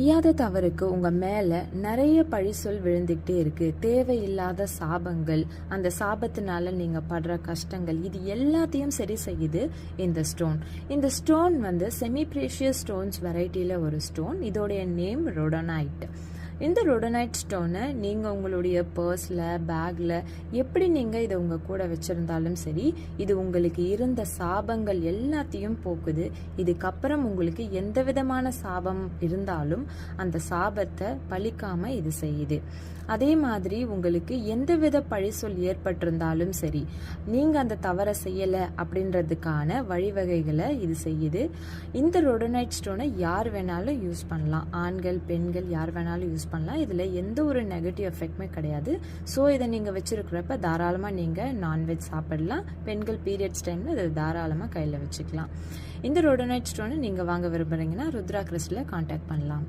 செய்யாத தவறுக்கு உங்க மேல நிறைய பழி சொல் விழுந்துகிட்டே இருக்கு. தேவையில்லாத சாபங்கள் அந்த சாபத்தினால நீங்க படுற கஷ்டங்கள் இது எல்லாத்தையும் சரி செய்யுது இந்த ஸ்டோன் இந்த ஸ்டோன் வந்து செமி பிரேஷியஸ் ஸ்டோன்ஸ் வெரைட்டியில ஒரு ஸ்டோன் இதோடைய நேம் ரொடனைட் இந்த ரொடனைட் ஸ்டோனை நீங்கள் உங்களுடைய பர்ஸில் பேக்கில் எப்படி நீங்கள் இதை உங்கள் கூட வச்சுருந்தாலும் சரி இது உங்களுக்கு இருந்த சாபங்கள் எல்லாத்தையும் போக்குது. இதுக்கப்புறம் உங்களுக்கு எந்த விதமான சாபம் இருந்தாலும் அந்த சாபத்தை பழிக்காமல் இது செய்யுது. அதே மாதிரி உங்களுக்கு எந்தவித பழி சொல் ஏற்பட்டிருந்தாலும் சரி நீங்கள் அந்த தவறை செய்யலை அப்படின்றதுக்கான வழிவகைகளை இது செய்யுது. இந்த ரொடனைட் ஸ்டோனை யார் வேணாலும் யூஸ் பண்ணலாம். ஆண்கள் பெண்கள் யார் வேணாலும் யூஸ் யூஸ் பண்ணலாம். இதில் எந்த ஒரு நெகட்டிவ் எஃபெக்ட்மே கிடையாது. ஸோ இதை நீங்கள் வச்சுருக்கிறப்ப தாராளமாக நீங்கள் நான்வெஜ் சாப்பிடலாம். பெண்கள் பீரியட்ஸ் டைமில் இதை தாராளமாக கையில் வச்சுக்கலாம். இந்த ரோடோனைட் ஸ்டோனை நீங்கள் வாங்க விரும்புகிறீங்கன்னா ருத்ரா கிறிஸ்டில் காண்டாக்ட் பண்ணலாம்.